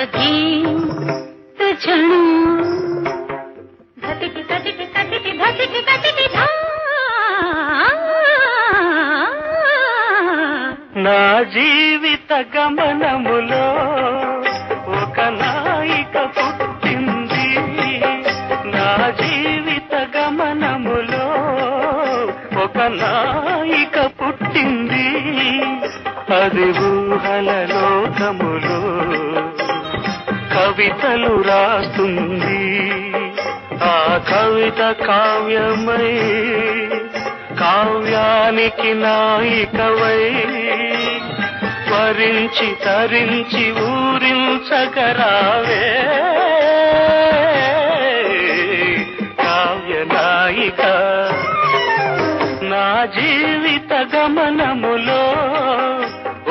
కథి తుజను ధతిటి ధతిటి ధతిటి ధతిటి ధతిటి నా జీవిత గమనములో ఒక నాయిక పుట్టింది. నా జీవిత గమనములో ఒక నాయిక పుట్టింది. అది ఊహల లోకములు కవితలు రాస్తుంది. ఆ కవిత కావ్యమై కావ్యానికి నాయికవై వరించి తరించి ఊరించగరావే. కావ్య నాయిక నా జీవిత గమనములో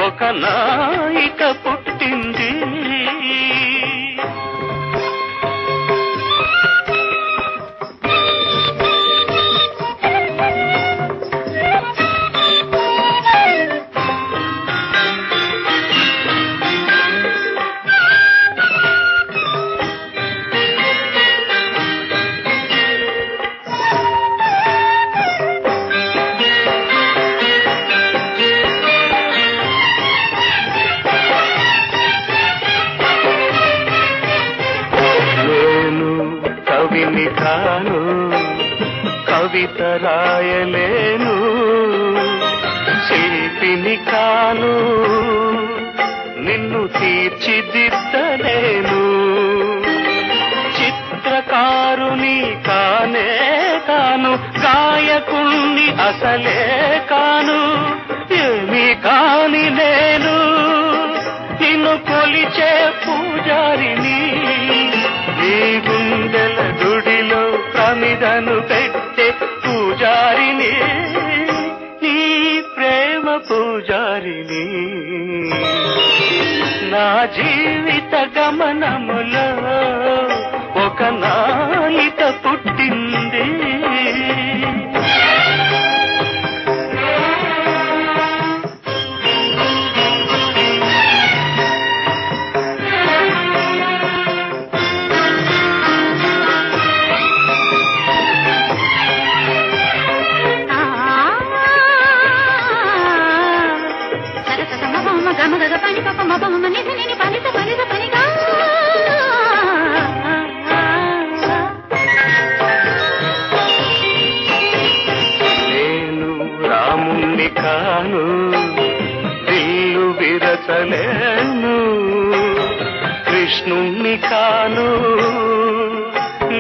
ఒక నాయిక పుట్టింది. కవిని కాను కవిత రాయలేను శిల్పిని కాను నిన్ను తీర్చిదిద్దలేను. చిత్రకారుని కానే కాను గాయకుణ్ణి అసలే కాను ఏమి కాని నేను. నిన్ను కొలిచే పూజారిని ప్రమిదను పెట్టే పూజారిని నీ ప్రేమ పూజారిని. నా జీవిత గమనములో ఒక నాలిక పుట్ట గమ పని పప మప మమ నిధి పలిత పనిత పనిగా. నేను రాముణ్ణి కాను దిల్లు విరచలేను. కృష్ణుణ్ణి కాను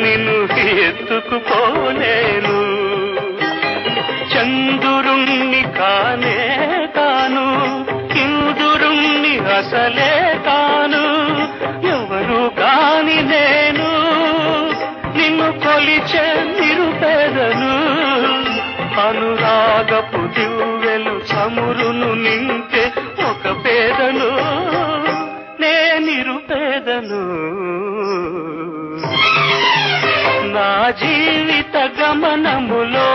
నిన్ను ఎత్తుకుపోలేను చంద్రుణ్ణి కానే అసలే కాను ఎవరు కాని నేను నిన్ను కొలిచే నిరుపేదను. అనురాగపు దివ్వెలు చమురును నింపే ఒక పేదను. నే నిరుపేదను. నా జీవిత గమనములో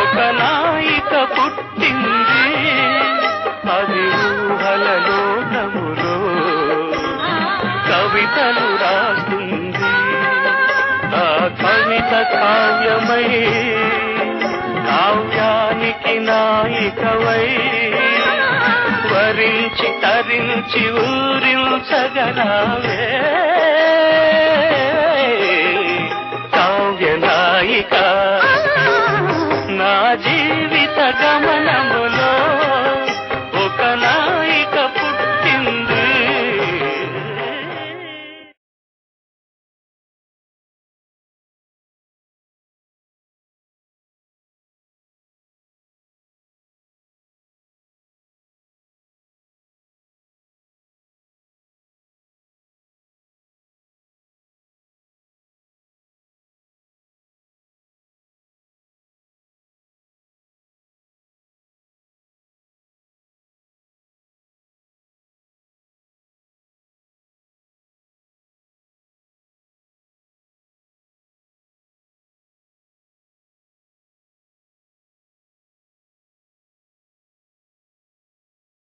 ఒక నాయిక పుట్టింది. కవిత కావ్యమై కావ్యానికి నాయికవై వరించి తరించి ఊరించగరావే కావ్య నాయిక నా జీవిత గమనములో